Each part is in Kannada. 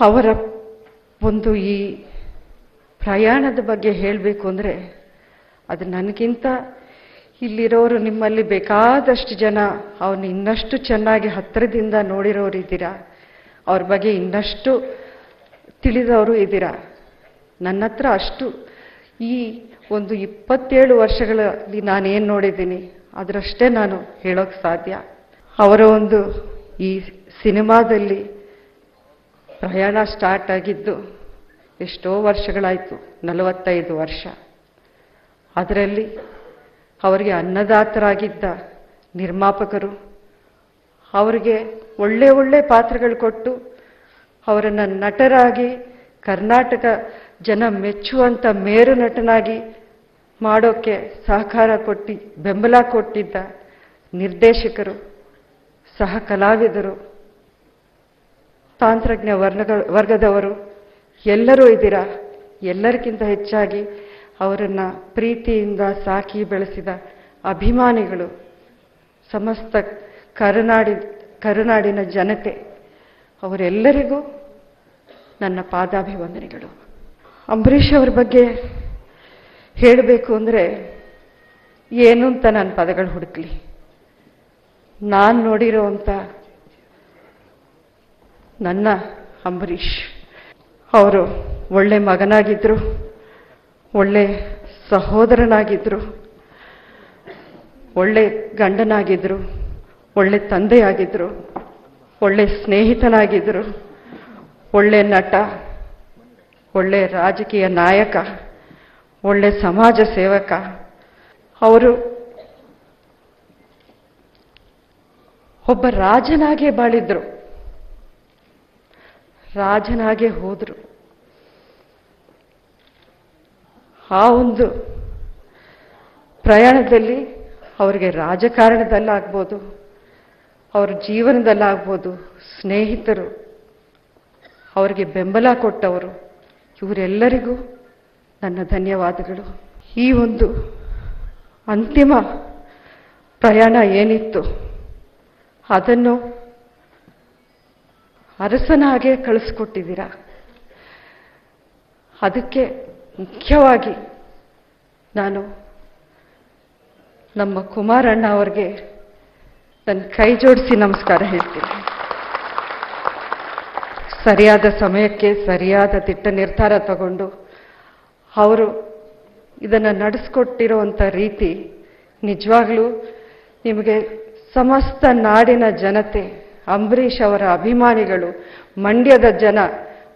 ಅವರ ಒಂದು ಈ ಪ್ರಯಾಣದ ಬಗ್ಗೆ ಹೇಳಬೇಕು ಅಂದರೆ ಅದು ನನಗಿಂತ ಇಲ್ಲಿರೋರು ನಿಮ್ಮಲ್ಲಿ ಬೇಕಾದಷ್ಟು ಜನ, ಅವನು ಇನ್ನಷ್ಟು ಚೆನ್ನಾಗಿ ಹತ್ತಿರದಿಂದ ನೋಡಿರೋರು ಇದ್ದೀರಾ? ಅವ್ರ ಬಗ್ಗೆ ಇನ್ನಷ್ಟು ತಿಳಿದವರು ಇದ್ದೀರಾ? ನನ್ನ ಹತ್ರ ಅಷ್ಟು ಈ ಒಂದು ಇಪ್ಪತ್ತೇಳು ವರ್ಷಗಳಲ್ಲಿ ನಾನೇನು ನೋಡಿದ್ದೀನಿ? ಅದರಷ್ಟೇ ನಾನು ಹೇಳೋಕ್ಕೆ ಸಾಧ್ಯ. ಅವರ ಒಂದು ಈ ಸಿನಿಮಾದಲ್ಲಿ ಪ್ರಯಾಣ ಸ್ಟಾರ್ಟ್ ಆಗಿದ್ದು ಎಷ್ಟೋ ವರ್ಷಗಳಾಯಿತು, ನಲವತ್ತೈದು ವರ್ಷ. ಅದರಲ್ಲಿ ಅವರಿಗೆ ಅನ್ನದಾತರಾಗಿದ್ದ ನಿರ್ಮಾಪಕರು ಅವರಿಗೆ ಒಳ್ಳೆ ಒಳ್ಳೆ ಪಾತ್ರಗಳು ಕೊಟ್ಟು ಅವರನ್ನು ನಟರಾಗಿ, ಕರ್ನಾಟಕ ಜನ ಮೆಚ್ಚುವಂಥ ಮೇರು ನಟನಾಗಿ ಮಾಡೋಕ್ಕೆ ಸಹಕಾರ ಕೊಟ್ಟಿ, ಬೆಂಬಲ ಕೊಟ್ಟಿದ್ದ ನಿರ್ದೇಶಕರು, ಸಹ ಕಲಾವಿದರು, ತಾಂತ್ರಜ್ಞ ವರ್ಗ ವರ್ಗದವರು, ಎಲ್ಲರೂ ಇದ್ದೀರಾ? ಎಲ್ಲರಿಗಿಂತ ಹೆಚ್ಚಾಗಿ ಅವರನ್ನು ಪ್ರೀತಿಯಿಂದ ಸಾಕಿ ಬೆಳೆಸಿದ ಅಭಿಮಾನಿಗಳು, ಸಮಸ್ತ ಕರುನಾಡಿ, ಕರುನಾಡಿನ ಜನತೆ, ಅವರೆಲ್ಲರಿಗೂ ನನ್ನ ಪಾದಾಭಿವಂದನೆಗಳು. ಅಂಬರೀಷ್ ಅವರ ಬಗ್ಗೆ ಹೇಳಬೇಕು ಅಂದರೆ ಏನು ಅಂತ ನಾನು ಪದಗಳು ಹುಡುಕ್ಲಿ. ನಾನು ನೋಡಿರೋವಂಥ ನನ್ನ ಅಂಬರೀಷ್ ಅವರು ಒಳ್ಳೆ ಮಗನಾಗಿದ್ದರು ಒಳ್ಳೆ ಸಹೋದರನಾಗಿದ್ದರು ಒಳ್ಳೆ ಗಂಡನಾಗಿದ್ದರು ಒಳ್ಳೆ ತಂದೆಯಾಗಿದ್ದರು ಒಳ್ಳೆ ಸ್ನೇಹಿತನಾಗಿದ್ದರು ಒಳ್ಳೆ ನಟ, ಒಳ್ಳೆ ರಾಜಕೀಯ ನಾಯಕ. ಒಳ್ಳೆ ಸಮಾಜ ಸೇವಕ. ಅವರು ಒಬ್ಬ ರಾಜನಾಗೆ ಬಾಳಿದ್ರು. ರಾಜನಾಗೆ ಹೋದರು. ಆ ಒಂದು ಪ್ರಯಾಣದಲ್ಲಿ ಅವರಿಗೆ ರಾಜಕಾರಣದಲ್ಲಾಗ್ಬೋದು, ಅವ್ರ ಜೀವನದಲ್ಲಾಗ್ಬೋದು ಸ್ನೇಹಿತರು, ಅವರಿಗೆ ಬೆಂಬಲ ಕೊಟ್ಟವರು, ಇವರೆಲ್ಲರಿಗೂ ನನ್ನ ಧನ್ಯವಾದಗಳು. ಈ ಒಂದು ಅಂತಿಮ ಪ್ರಯಾಣ ಏನಿತ್ತು, ಅದನ್ನು ಅರಸನಾಗೆ ಕಳಿಸ್ಕೊಟ್ಟಿದ್ದೀರಾ? ಅದಕ್ಕೆ ಮುಖ್ಯವಾಗಿ ನಾನು ನಮ್ಮ ಕುಮಾರಣ್ಣ ಅವ್ರಿಗೆ ನನ್ನ ಕೈ ಜೋಡಿಸಿ ನಮಸ್ಕಾರ ಹೇಳ್ತೀನಿ. ಸರಿಯಾದ ಸಮಯಕ್ಕೆ ಸರಿಯಾದ ದಿಟ್ಟ ನಿರ್ಧಾರ ತಗೊಂಡು ಅವರು ಇದನ್ನು ನಡೆಸ್ಕೊಟ್ಟಿರುವಂಥ ರೀತಿ ನಿಜವಾಗ್ಲೂ ನಿಮಗೆ ಸಮಸ್ತ ನಾಡಿನ ಜನತೆ, ಅಂಬರೀಷ್ ಅವರ ಅಭಿಮಾನಿಗಳು, ಮಂಡ್ಯದ ಜನ,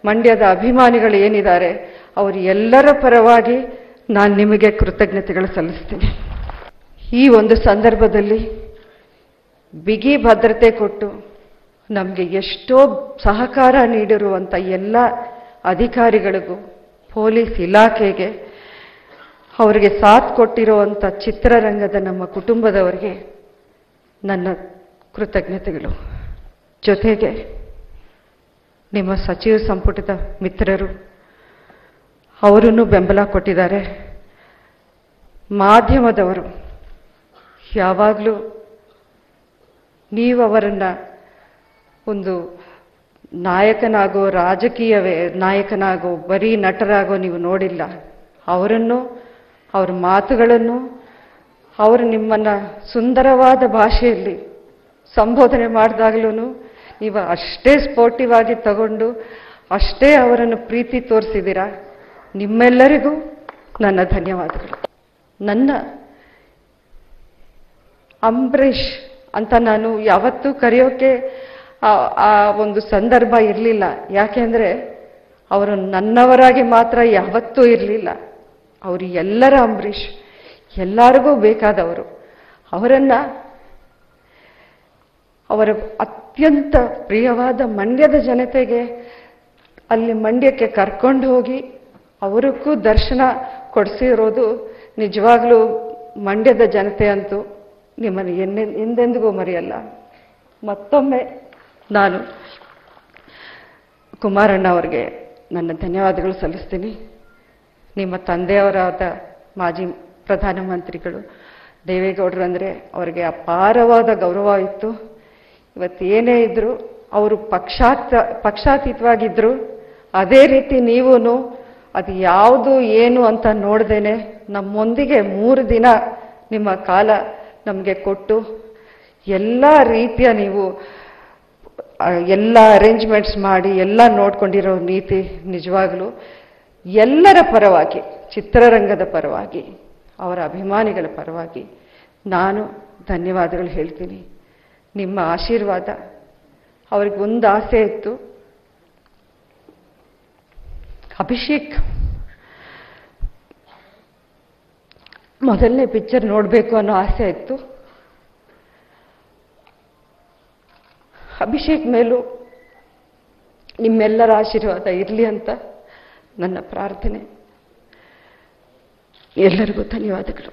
ಮಂಡ್ಯದ ಅಭಿಮಾನಿಗಳು ಏನಿದ್ದಾರೆ, ಅವರು ಎಲ್ಲರ ಪರವಾಗಿ ನಾನು ನಿಮಗೆ ಕೃತಜ್ಞತೆಗಳು ಸಲ್ಲಿಸ್ತೀನಿ. ಈ ಒಂದು ಸಂದರ್ಭದಲ್ಲಿ ಬಿಗಿ ಭದ್ರತೆ ಕೊಟ್ಟು ನಮಗೆ ಎಷ್ಟೋ ಸಹಕಾರ ನೀಡಿರುವಂಥ ಎಲ್ಲ ಅಧಿಕಾರಿಗಳಿಗೂ ಪೊಲೀಸ್ ಇಲಾಖೆಗೆ ಅವರಿಗೆ ಸಾಥ್ ಕೊಟ್ಟಿರುವಂಥ ಚಿತ್ರರಂಗದ ನಮ್ಮ ಕುಟುಂಬದವರಿಗೆ ನನ್ನ ಕೃತಜ್ಞತೆಗಳು. ಜೊತೆಗೆ ನಿಮ್ಮ ಸಚಿವ ಸಂಪುಟದ ಮಿತ್ರರು ಅವರನ್ನು ಬೆಂಬಲ ಕೊಟ್ಟಿದ್ದಾರೆ. ಮಾಧ್ಯಮದವರು, ಯಾವಾಗಲೂ ನೀವು ಅವರನ್ನು ಒಂದು ನಾಯಕನಾಗೋ ರಾಜಕೀಯವೇ, ನಾಯಕನಾಗೋ, ಬರೀ ನಟರಾಗೋ ನೀವು ನೋಡಿಲ್ಲ. ಅವರನ್ನು, ಅವ್ರ ಮಾತುಗಳನ್ನು, ಅವರು ನಿಮ್ಮನ್ನು ಸುಂದರವಾದ ಭಾಷೆಯಲ್ಲಿ ಸಂಬೋಧನೆ ಮಾಡಿದಾಗಲೂ ನೀವು ಅಷ್ಟೇ ಸ್ಪೋರ್ಟಿವ್ ಆಗಿ ತಗೊಂಡು ಅಷ್ಟೇ ಅವರನ್ನು ಪ್ರೀತಿ ತೋರಿಸಿದ್ದೀರಾ? ನಿಮ್ಮೆಲ್ಲರಿಗೂ ನನ್ನ ಧನ್ಯವಾದಗಳು. ನನ್ನ ಅಂಬರೀಷ್ ಅಂತ ನಾನು ಯಾವತ್ತೂ ಕರೆಯೋಕೆ ಆ- ಒಂದು ಸಂದರ್ಭ ಇರಲಿಲ್ಲ. ಯಾಕೆಂದರೆ ಅವರು ನನ್ನವರಾಗಿ ಮಾತ್ರ ಯಾವತ್ತೂ ಇರಲಿಲ್ಲ. ಅವರು ಎಲ್ಲರ ಅಂಬರೀಷ್, ಎಲ್ಲರಿಗೂ ಬೇಕಾದವರು. ಅವರನ್ನು ಅವರ ಅತ್ಯಂತ ಪ್ರಿಯವಾದ ಮಂಡ್ಯದ ಜನತೆಗೆ ಅಲ್ಲಿ ಮಂಡ್ಯಕ್ಕೆ ಕರ್ಕೊಂಡು ಹೋಗಿ ಅವರಿಗೂ ದರ್ಶನ ಕೊಡಿಸಿರೋದು ನಿಜವಾಗ್ಲೂ ಮಂಡ್ಯದ ಜನತೆ ಅಂತೂ ನಿಮ್ಮನ್ನು ಎಂದೆಂದಿಗೂ ಮರೆಯಲ್ಲ. ಮತ್ತೊಮ್ಮೆ ನಾನು ಕುಮಾರಣ್ಣ ಅವರಿಗೆ ನನ್ನ ಧನ್ಯವಾದಗಳು ಸಲ್ಲಿಸ್ತೀನಿ. ನಿಮ್ಮ ತಂದೆಯವರಾದ ಮಾಜಿ ಪ್ರಧಾನಮಂತ್ರಿಗಳು ದೇವೇಗೌಡರು ಅಂದರೆ ಅವರಿಗೆ ಅಪಾರವಾದ ಗೌರವ ಇತ್ತು. ಇವತ್ತೇನೇ ಇದ್ದರೂ ಅವರು ಪಕ್ಷಾತ ಪಕ್ಷಾತೀತವಾಗಿದ್ದರು ಅದೇ ರೀತಿ ನೀವೂ ಅದು ಯಾವುದು ಏನು ಅಂತ ನೋಡ್ದೇನೆ ನಮ್ಮೊಂದಿಗೆ ಮೂರು ದಿನ ನಿಮ್ಮ ಕಾಲ ನಮಗೆ ಕೊಟ್ಟು ಎಲ್ಲ ರೀತಿಯ ನೀವು ಎಲ್ಲ ಅರೇಂಜ್ಮೆಂಟ್ಸ್ ಮಾಡಿ, ಎಲ್ಲ ನೋಡ್ಕೊಂಡಿರೋ ನೀತಿ ನಿಜವಾಗ್ಲೂ ಎಲ್ಲರ ಪರವಾಗಿ, ಚಿತ್ರರಂಗದ ಪರವಾಗಿ, ಅವರ ಅಭಿಮಾನಿಗಳ ಪರವಾಗಿ ನಾನು ಧನ್ಯವಾದಗಳು ಹೇಳ್ತೀನಿ. ನಿಮ್ಮ ಆಶೀರ್ವಾದ ಅವ್ರಿಗೆ ಒಂದು ಆಸೆ ಇತ್ತು. ಅಭಿಷೇಕ್, ಮೊದಲನೇ ಪಿಕ್ಚರ್ ನೋಡಬೇಕು ಅನ್ನೋ ಆಸೆ ಇತ್ತು. ಅಭಿಷೇಕ್ ಮೇಲೂ ನಿಮ್ಮೆಲ್ಲರ ಆಶೀರ್ವಾದ ಇರಲಿ ಅಂತ ನನ್ನ ಪ್ರಾರ್ಥನೆ. ಎಲ್ಲರಿಗೂ ಧನ್ಯವಾದಗಳು.